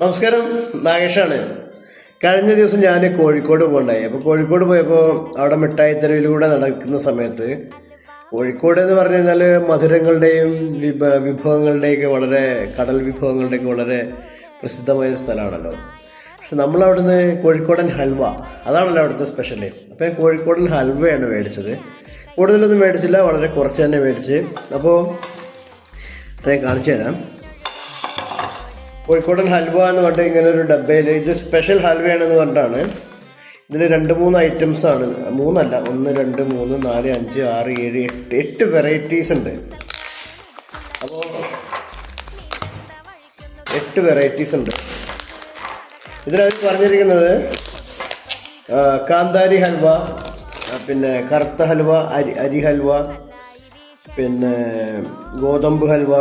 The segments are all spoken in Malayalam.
നമസ്കാരം നാഗേഷാണ്. കഴിഞ്ഞ ദിവസം ഞാൻ കോഴിക്കോട് പോകണ്ടായി. അപ്പോൾ കോഴിക്കോട് പോയപ്പോൾ അവിടെ മിഠായി തെരുവിലൂടെ നടക്കുന്ന സമയത്ത് കോഴിക്കോട് എന്ന് പറഞ്ഞു കഴിഞ്ഞാൽ മധുരങ്ങളുടെയും വിഭ വിഭവങ്ങളുടെയൊക്കെ വളരെ കടൽ വിഭവങ്ങളുടെയൊക്കെ വളരെ പ്രസിദ്ധമായ ഒരു സ്ഥലമാണല്ലോ. പക്ഷെ നമ്മളവിടുന്ന് കോഴിക്കോടൻ ഹൽവ അതാണല്ലോ അവിടുത്തെ സ്പെഷ്യൽ അപ്പോൾ കോഴിക്കോടൻ ഹൽവയാണ് മേടിച്ചത്. കൂടുതലൊന്നും മേടിച്ചില്ല വളരെ കുറച്ച് തന്നെ മേടിച്ച്. അപ്പോൾ ഞാൻ കാണിച്ചു തരാം. കോഴിക്കോടൻ ഹൽവ എന്ന് പറഞ്ഞിട്ട് ഇങ്ങനെ ഒരു ഡബ്ബയിൽ ഇത് സ്പെഷ്യൽ ഹൽവയാണെന്ന് പറഞ്ഞിട്ടാണ്. ഇതിൽ രണ്ട് മൂന്ന് ഐറ്റംസ് ആണ്. മൂന്നല്ല ഒന്ന് രണ്ട് മൂന്ന് നാല് അഞ്ച് ആറ് ഏഴ് എട്ട് എട്ട് വെറൈറ്റീസ് ഉണ്ട്. അപ്പോൾ എട്ട് വെറൈറ്റീസ് ഉണ്ട്. ഇതിലവർ പറഞ്ഞിരിക്കുന്നത് കാന്താരി ഹൽവ പിന്നെ കറുത്ത ഹൽവ അരി അരി ഹൽവ പിന്നെ ഗോതമ്പ് ഹൽവ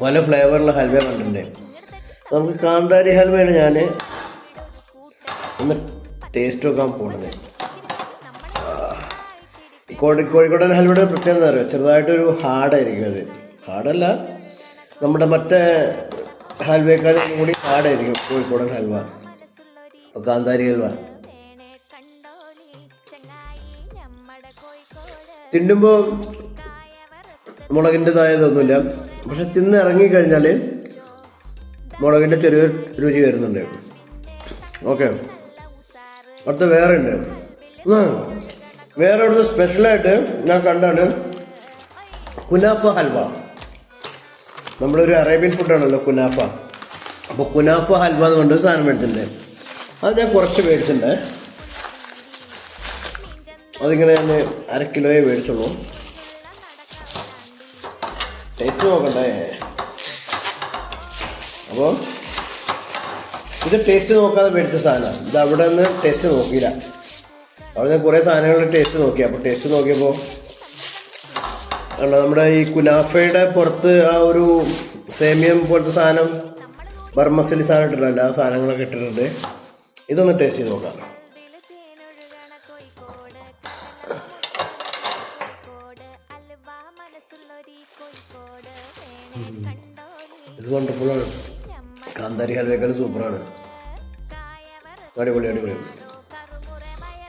പല ഫ്ലേവറിലുള്ള ഹൽവ കണ്ടിട്ടുണ്ട്. നമുക്ക് കാന്താരി ഹൽവയാണ് ഞാൻ ഒന്ന് ടേസ്റ്റ് നോക്കാൻ പോണത്. കോഴി കോഴിക്കോടൻ ഹൽവയുടെ പ്രത്യേകത പറയുക ചെറുതായിട്ടൊരു ഹാർഡായിരിക്കും അത്. ഹാർഡല്ല നമ്മുടെ മറ്റേ ഹൽവയേക്കാളും കൂടി ഹാർഡായിരിക്കും കോഴിക്കോടൻ ഹൽവ. കാന്താരി ഹൽവ. തിന്നുമ്പോൾ മുളകിന്റെതായതൊന്നുമില്ല. പക്ഷെ തിന്ന് ഇറങ്ങിക്കഴിഞ്ഞാൽ മുളകിന്റെ ചെറിയൊരു രുചി വരുന്നുണ്ട്. ഓക്കെ. അടുത്ത വേറെ ഉണ്ട് വേറെ ഒരു സ്പെഷ്യലായിട്ട് ഞാൻ കണ്ടാണ് കുനാഫ ഹൽവ. നമ്മളൊരു അറേബ്യൻ ഫുഡാണല്ലോ കുനാഫ. അപ്പോൾ കുനാഫ ഹൽവ എന്ന് പറഞ്ഞൊരു സാധനം മേടിച്ചിട്ടുണ്ട്. അത് ഞാൻ കുറച്ച് മേടിച്ചിട്ടുണ്ട്. അതിങ്ങനെ ഞാൻ അര കിലോയെ മേടിച്ചുള്ളൂ. ടേസ്റ്റ് നോക്കണ്ടേ? അപ്പോൾ ഇത് ടേസ്റ്റ് നോക്കാതെ മേടിച്ച സാധനമാണ് ഇത് അവിടെ നിന്ന് ടേസ്റ്റ് നോക്കിയില്ല. അവിടെ നിന്ന് കുറേ സാധനങ്ങൾ ടേസ്റ്റ് നോക്കി. അപ്പോൾ ടേസ്റ്റ് നോക്കിയപ്പോൾ നമ്മുടെ ഈ കുനാഫയുടെ പുറത്ത് ആ ഒരു സേമിയം പോലത്തെ സാധനം ബർമസലി സാധനം ഇട്ടിട്ടുണ്ട്. ആ സാധനങ്ങളൊക്കെ ഇട്ടിട്ടുണ്ട്. ഇതൊന്ന് ടേസ്റ്റ് ചെയ്ത് നോക്കാം. ഇത് വണ്ടർഫുള്ളാണ് കാന്താരി ഹൽവേക്കാൾ സൂപ്പറാണ് അടിപൊളി അടിപൊളി.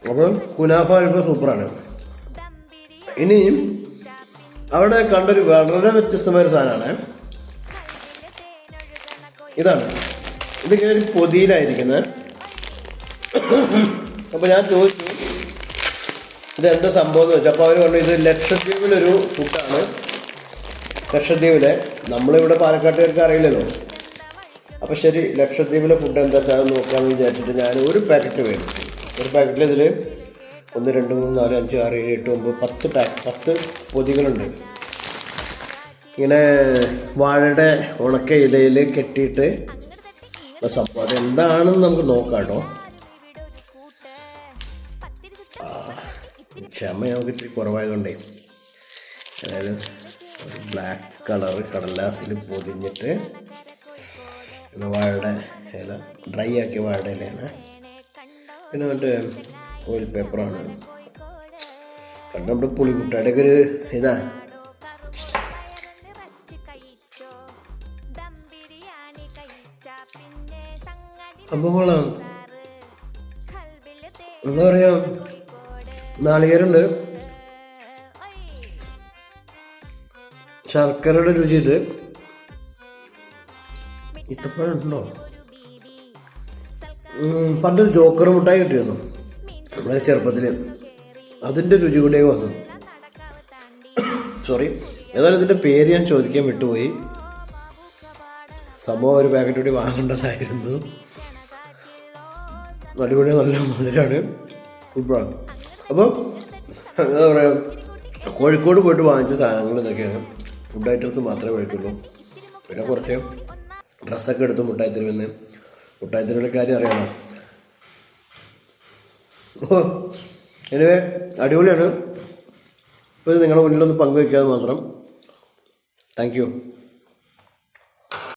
അപ്പോൾ കുനാഫ ഹൽവ സൂപ്പറാണ് ഇനി അവിടെ കണ്ടൊരു വളരെ വ്യത്യസ്തമായ ഒരു സാധനമാണ്. ഇതാണ്. ഇതിങ്ങനെ ഒരു പൊതിയിലായിരിക്കുന്നത് അപ്പോൾ ഞാൻ ചോദിച്ചു ഇത് എന്താ സംഭവം എന്ന് വെച്ചാൽ അപ്പോൾ അവർ പറഞ്ഞു ഇത് ലക്ഷദ്വീപിലൊരു ഫുഡാണ് ലക്ഷദ്വീപിലെ നമ്മളിവിടെ പാലക്കാട്ടുകാർക്ക് അറിയില്ലല്ലോ. അപ്പോൾ ശരി ലക്ഷദ്വീപിലെ ഫുഡ് എന്താ വെച്ചാൽ നോക്കാമെന്ന് വിചാരിച്ചിട്ട് ഞാൻ ഒരു പാക്കറ്റ് വേണം. ഒരു പാക്കറ്റിൽ ഇതിൽ ഒന്ന് രണ്ട് മൂന്ന് നാല് അഞ്ച് ആറ് ഏഴ് എട്ട് ഒമ്പത് പത്ത് പാക്ക് പത്ത് പൊതികളുണ്ട്. ഇങ്ങനെ വാഴയുടെ ഉണക്ക ഇലയിൽ കെട്ടിയിട്ട് സംഭവം. അത് എന്താണെന്ന് നമുക്ക് നോക്കാം കേട്ടോ. ക്ഷമ നമുക്ക് ഇത്തിരി കുറവായതുകൊണ്ടേ. അതായത് ഒരു ബ്ലാക്ക് കളർ കടലാസിൽ പൊതിഞ്ഞിട്ട് വാഴയുടെ ഇല ഡ്രൈ ആക്കിയ വാഴയുടെ ഇലയാണ്. പിന്നെ മറ്റേ ഓയിൽ പേപ്പറാണ് കണ്ട നമ്മുടെ പുളിമുട്ടയുടെ ഒക്കെ ഒരു ഇതാ. അപ്പോൾ എന്താ പറയാ നാളികേരുണ്ട്. ശർക്കരയുടെ രുചിയുണ്ട് ഇത്. ഉം, പണ്ടൊരു ജോക്കർ മുട്ടായി കിട്ടിയിരുന്നു നമ്മുടെ ചെറുപ്പത്തിൽ അതിന്റെ രുചി കൂടെ വന്നു. സോറി ഏതായാലും ഇതിന്റെ പേര് ഞാൻ ചോദിക്കാൻ വിട്ടുപോയി. സംഭവം ഒരു പാക്കറ്റ് കൂടി വാങ്ങേണ്ടതായിരുന്നു. അടിപൊളി നല്ല മധുരമാണ് സൂപ്പറാണ് അപ്പോൾ എന്താ പറയുക കോഴിക്കോട് പോയിട്ട് വാങ്ങിച്ച സാധനങ്ങൾ ഇതൊക്കെയാണ്. ഫുഡ് ഐറ്റംസ് മാത്രമേ കഴിക്കുള്ളൂ. പിന്നെ കുറച്ച് ഡ്രസ്സൊക്കെ എടുത്തു മുട്ടായി തെരുവിന്ന് മുട്ടായി തെരുവിലെ കാര്യം അറിയാമോ എനിവേ അടിപൊളിയാണ്. ഇപ്പോൾ ഇത് നിങ്ങളുടെ മുന്നിലൊന്ന് പങ്കുവയ്ക്കാതെ മാത്രം. Thank you